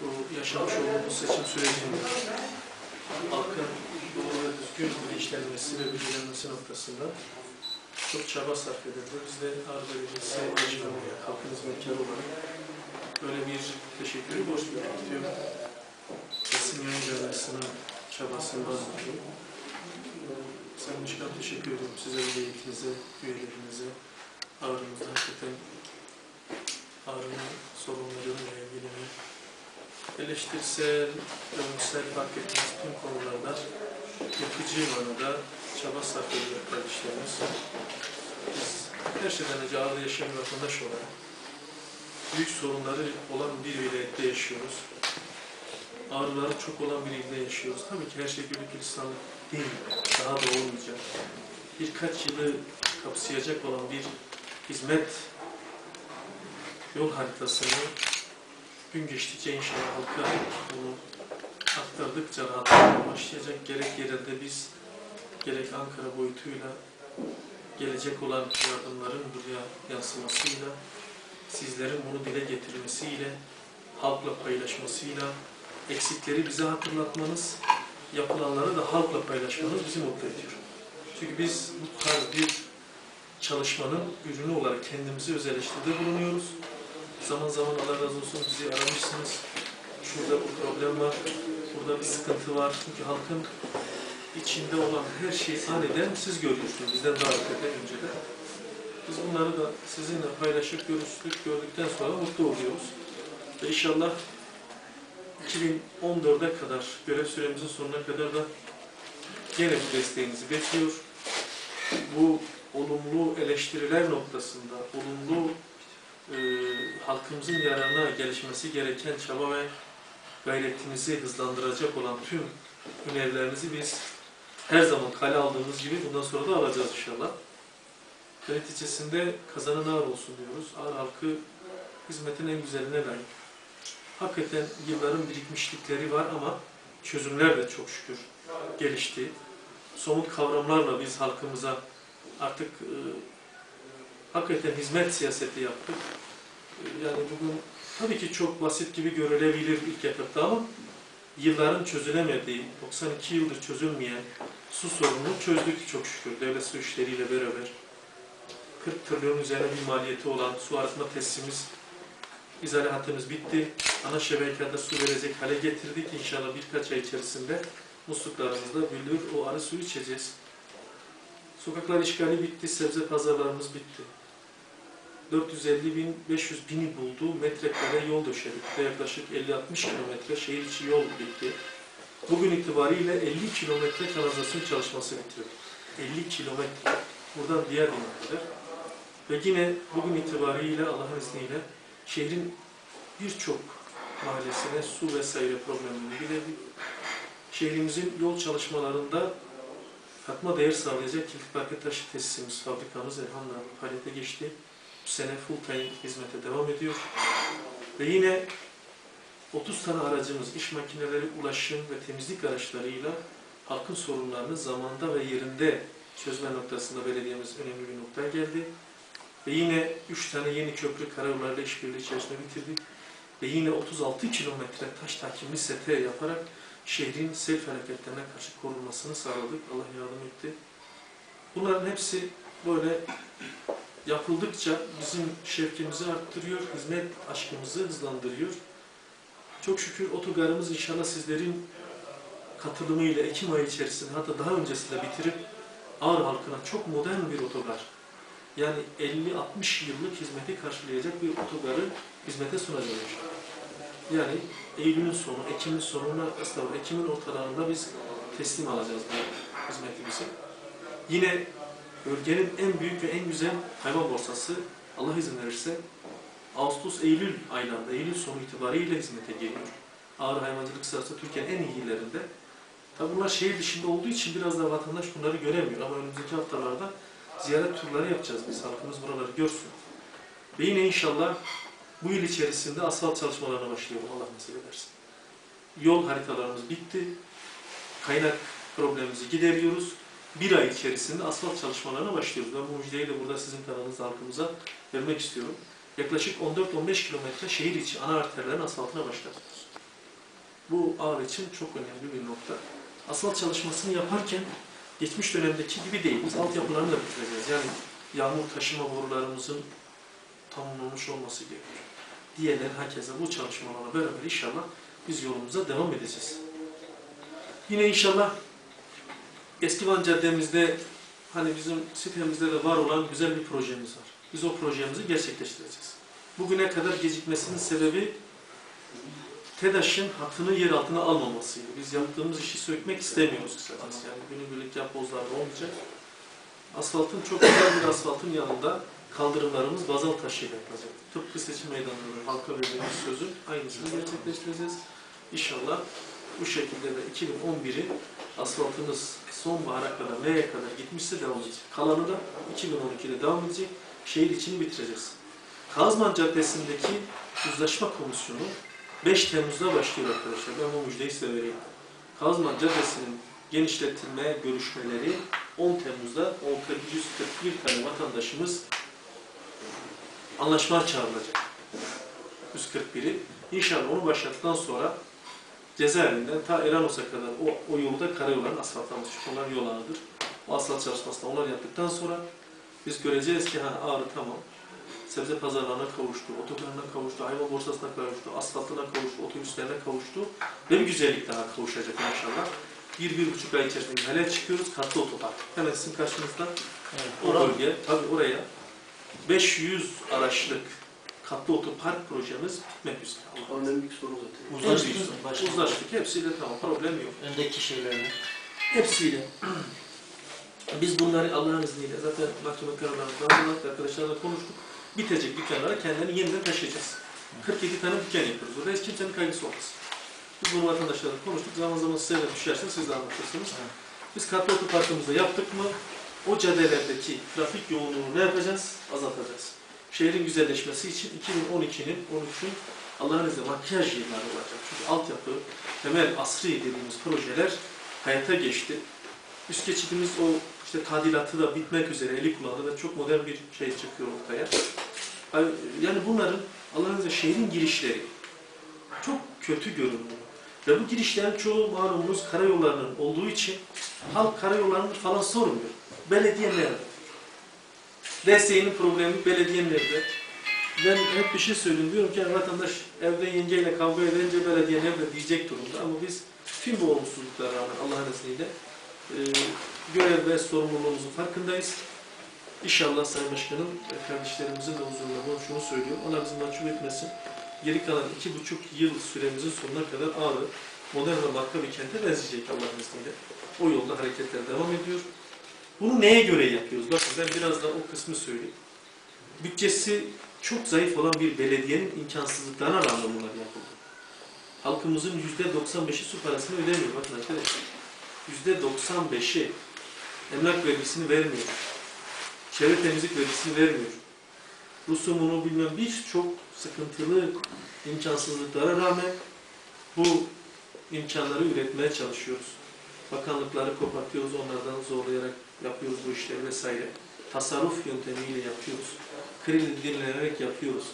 bu yaşamış olduğumuz seçim sürecinde halkın doğru ve düzgün bilinçlenmesi ve bilgilenmesi noktasında çok çaba sarf edildi. Biz de Ağrı Belediyesi Başkanı olarak, halkın hizmetkarı olarak böyle bir teşekkürü borçluyuz. Tüm basın yayın camiasının çabasından dolayı. Sayın Başkan teşekkür ediyorum size ve heyetinize, üyelerinize, Ağrı'mızda hakikaten Ağrı'nın sorunlarıyla ilgili eleştirsel, övünsel fark ettiğimiz tüm konularda yapıcı manada çaba sarf ediyor kardeşlerimiz. Biz her şeyden önce Ağrı'da yaşayan vatandaş olarak büyük sorunları olan bir vilayette yaşıyoruz. Ağrıları çok olan bir ilde yaşıyoruz. Tabii ki her şey güllük gülistanlık değil, daha da olmayacak. Birkaç yılı kapsayacak olan bir hizmet yol haritasını gün geçtikçe inşallah halka bunu aktardıkça rahatlamaya başlayacak. Gerek yerelde biz, gerek Ankara boyutuyla gelecek olan yardımların buraya yansımasıyla, sizlerin bunu dile getirmesiyle, halkla paylaşmasıyla, eksikleri bize hatırlatmanız, yapılanları da halkla paylaşmanız bizi mutlu ediyor. Çünkü biz bu tarz bir çalışmanın ürünü olarak kendimizi öz bulunuyoruz. Zaman zaman Allah razı olsun bizi aramışsınız. Şurada bu problem var, burada bir sıkıntı var. Çünkü halkın içinde olan her şeyi aniden siz görüyorsunuz, bizden daha ötede önceden. Biz bunları da sizinle paylaşıp görüştük, gördükten sonra mutlu oluyoruz. Ve inşallah 2014'e kadar, görev süremizin sonuna kadar da gene bu desteğinizi bekliyor. Bu olumlu eleştiriler noktasında, olumlu halkımızın yararına gelişmesi gereken çaba ve gayretimizi hızlandıracak olan tüm önerilerinizi biz her zaman kale aldığımız gibi bundan sonra da alacağız inşallah. Neticesinde kazanan ağır olsun diyoruz. Ağır halkı hizmetin en güzeline layık. Hakikaten yılların birikmişlikleri var ama çözümler de çok şükür gelişti. Somut kavramlarla biz halkımıza artık e, hakikaten hizmet siyaseti yaptık. Yani bugün tabii ki çok basit gibi görülebilir ilk etapta ama yılların çözülemediği, 92 yıldır çözülmeyen su sorununu çözdük çok şükür devlet su işleriyle beraber. 40 trilyon üzerine bir maliyeti olan su arıtma tesisimiz, izale hattımız bitti. Ana şebekede su verecek hale getirdik. İnşallah birkaç ay içerisinde musluklarımızda bülür o arı suyu içeceğiz. Sokaklar işgali bitti, sebze pazarlarımız bitti. 450 bin, 500 bini buldu. Metrekare yol döşedik. Ve yaklaşık 50-60 kilometre şehir içi yol bitti. Bugün itibariyle 50 kilometre kanalizasyon çalışması bitirdik. 50 kilometre. Buradan diğer kadar. Ve yine bugün itibariyle Allah'ın izniyle şehrin birçok mahallesine su vesaire problemini giderdik. Şehrimizin yol çalışmalarında katma değer sağlayacak kilit paket taşı tesisimiz, fabrikamız elhamdülillah faaliyete geçti. Bu sene full time hizmete devam ediyor. Ve yine 30 tane aracımız, iş makineleri, ulaşım ve temizlik araçlarıyla halkın sorunlarını zamanda ve yerinde çözme noktasında belediyemiz önemli bir noktaya geldi. Ve yine 3 tane yeni köprü karayollarla işbirliği içerisinde bitirdik. Ve yine 36 kilometre taş takimli sete yaparak şehrin sel felaketlerine karşı korunmasını sağladık. Allah yardım etti. Bunların hepsi böyle yapıldıkça bizim şevkimizi arttırıyor, hizmet aşkımızı hızlandırıyor. Çok şükür otogarımız inşallah sizlerin katılımıyla Ekim ayı içerisinde hatta daha öncesinde bitirip Ağrı halkına çok modern bir otogar yani 50-60 yıllık hizmeti karşılayacak bir otogarı hizmete sunacağız. Yani Eylül'ün sonu, Ekim'in sonuna, aslında Ekim'in ortalarında biz teslim alacağız bu hizmetimizi. Yine bölgenin en büyük ve en güzel hayvan borsası Allah izin verirse Ağustos-Eylül aylarında, Eylül sonu itibariyle hizmete geliyor. Ağrı hayvancılık sırası Türkiye'nin en iyi illerinde. Tabi bunlar şehir dışında olduğu için biraz da vatandaş bunları göremiyor ama önümüzdeki haftalarda ziyaret turları yapacağız biz. Halkımız buraları görsün. Ve yine inşallah bu yıl içerisinde asfalt çalışmalarına başlayalım Allah nasip ederse. Yol haritalarımız bitti. Kaynak problemimizi gideriyoruz. Bir ay içerisinde asfalt çalışmalarına başlıyoruz. Ben bu müjdeyi de burada sizin kanalınızda halkımıza vermek istiyorum. Yaklaşık 14-15 kilometre şehir içi ana arterlerin asfaltına başladık. Bu ağır için çok önemli bir nokta. Asfalt çalışmasını yaparken geçmiş dönemdeki gibi değil. Biz altyapılarını da bitireceğiz. Yani yağmur taşıma borularımızın tamamlanmış olması gerekiyor. Diğerleri hakeza bu çalışmalarla beraber inşallah biz yolumuza devam edeceğiz. Yine inşallah Eski Van Caddemizde hani bizim sitemizde de var olan güzel bir projemiz var. Biz o projemizi gerçekleştireceğiz. Bugüne kadar gecikmesinin sebebi TEDAŞ'ın hatını yer altına almamasıydı. Biz yaptığımız işi sökmek istemiyoruz kısacası. Yani günübirlik yapbozlar olmayacak. Asfaltın çok güzel bir asfaltın yanında kaldırımlarımız bazal taşıyla yapılacak. Tıpkı seçim meydanında halka verdiğimiz sözün aynısını gerçekleştireceğiz. İnşallah bu şekilde de 2011'i asfaltımız sonbahara kadar neye kadar gitmişse devam edecek. Kalanı da 2012'de devam edecek. Şehir içini bitireceğiz. Kazman Caddesi'ndeki uzlaşma komisyonu 5 Temmuz'da başlıyor arkadaşlar. Ben bu müjdeyi size vereyim. Kazman Caddesi'nin genişletilme görüşmeleri 10 Temmuz'da o 141 tane vatandaşımız anlaşma çağrılacak. 141'i. İnşallah onu başlattıktan sonra cezaevinden ta Eranos'a kadar o, o yolda karayolların asfaltlanması. Çünkü onlar yol ağıdır. O asfalt çalışmasını onlar yaptıktan sonra biz göreceğiz ki ha ağrı tamam. Sebze pazarlarına kavuştu, otogarına kavuştu, hayvan borsasına kavuştu, asfaltına kavuştu, otobüslerine kavuştu ve bir güzellik daha kavuşacak inşallah. Bir, bir buçuk ay içerisinde ihale çıkıyoruz, katlı otopark. Hemen sizin karşınızda o bölge, tabii oraya 500 araçlık katlı otopark projemiz bitmek üzere. Allah En büyük sorun zaten. Uzlaştık başkanım. Uzlaştık. Hepsiyle tamam. Problem yok. Öndeki şeylerle. Hepsiyle. Biz bunları Allah'ın izniyle zaten mahkeme kararlarında hazırladık. Arkadaşlarla konuştuk. Bitecek dükkanlara kendilerini yeniden taşıyacağız. 47 tane dükkan yapıyoruz. Orada hiç kimsenin kaygısı olmasın. Biz bunu vatandaşlarla konuştuk. Zaman zaman size de düşerse siz de anlatırsınız. Biz katlı otoparkımızda yaptık mı o caddelerdeki trafik yoğunluğunu ne yapacağız? Azaltacağız. Şehrin güzelleşmesi için 2012'nin 13'ün Allah'ın izniyle makyaj yılları olacak. Çünkü altyapı, temel asri dediğimiz projeler hayata geçti. Üst geçidimiz o işte tadilatı da bitmek üzere eli kullandı ve çok modern bir şey çıkıyor ortaya. Yani bunların Allah'ın izniyle şehrin girişleri çok kötü görünüyor. Ve bu girişlerin çoğu malumunuz karayollarının olduğu için halk karayollarını falan sormuyor. Belediye nerede? Desteğinin problemi belediye nerede? Ben hep bir şey söylüyorum. Diyorum ki vatandaş evde yengeyle kavga edince belediye nerede diyecek durumda. Ama biz tüm bu olumsuzluklara rağmen Allah'ın izniyle e, görev ve sorumluluğumuzun farkındayız. İnşallah Sayın Başkanım ve kardeşlerimizin de huzurunda bunu şunu söylüyor. Allah bizi mahcup etmesin. Geri kalan iki buçuk yıl süremizin sonuna kadar Ağrı modern ve marka bir kente benzeyecek Allah'ın izniyle. O yolda hareketler devam ediyor. Bunu neye göre yapıyoruz? Bakın ben biraz da o kısmı söyleyeyim. Bütçesi çok zayıf olan bir belediyenin imkansızlıklarına rağmen bunlar yapıldı. Halkımızın yüzde 95'i su parasını ödemiyor. Bakın arkadaşlar. Yüzde 95'i emlak vergisini vermiyor. Çevre temizlik vergisini vermiyor. Rusumunu bilmem birçok sıkıntılı imkansızlıklara rağmen bu imkanları üretmeye çalışıyoruz. Bakanlıkları kopartıyoruz, onlardan zorlayarak yapıyoruz bu işleri vesaire. Tasarruf yöntemiyle yapıyoruz. Kredi dinlenerek yapıyoruz.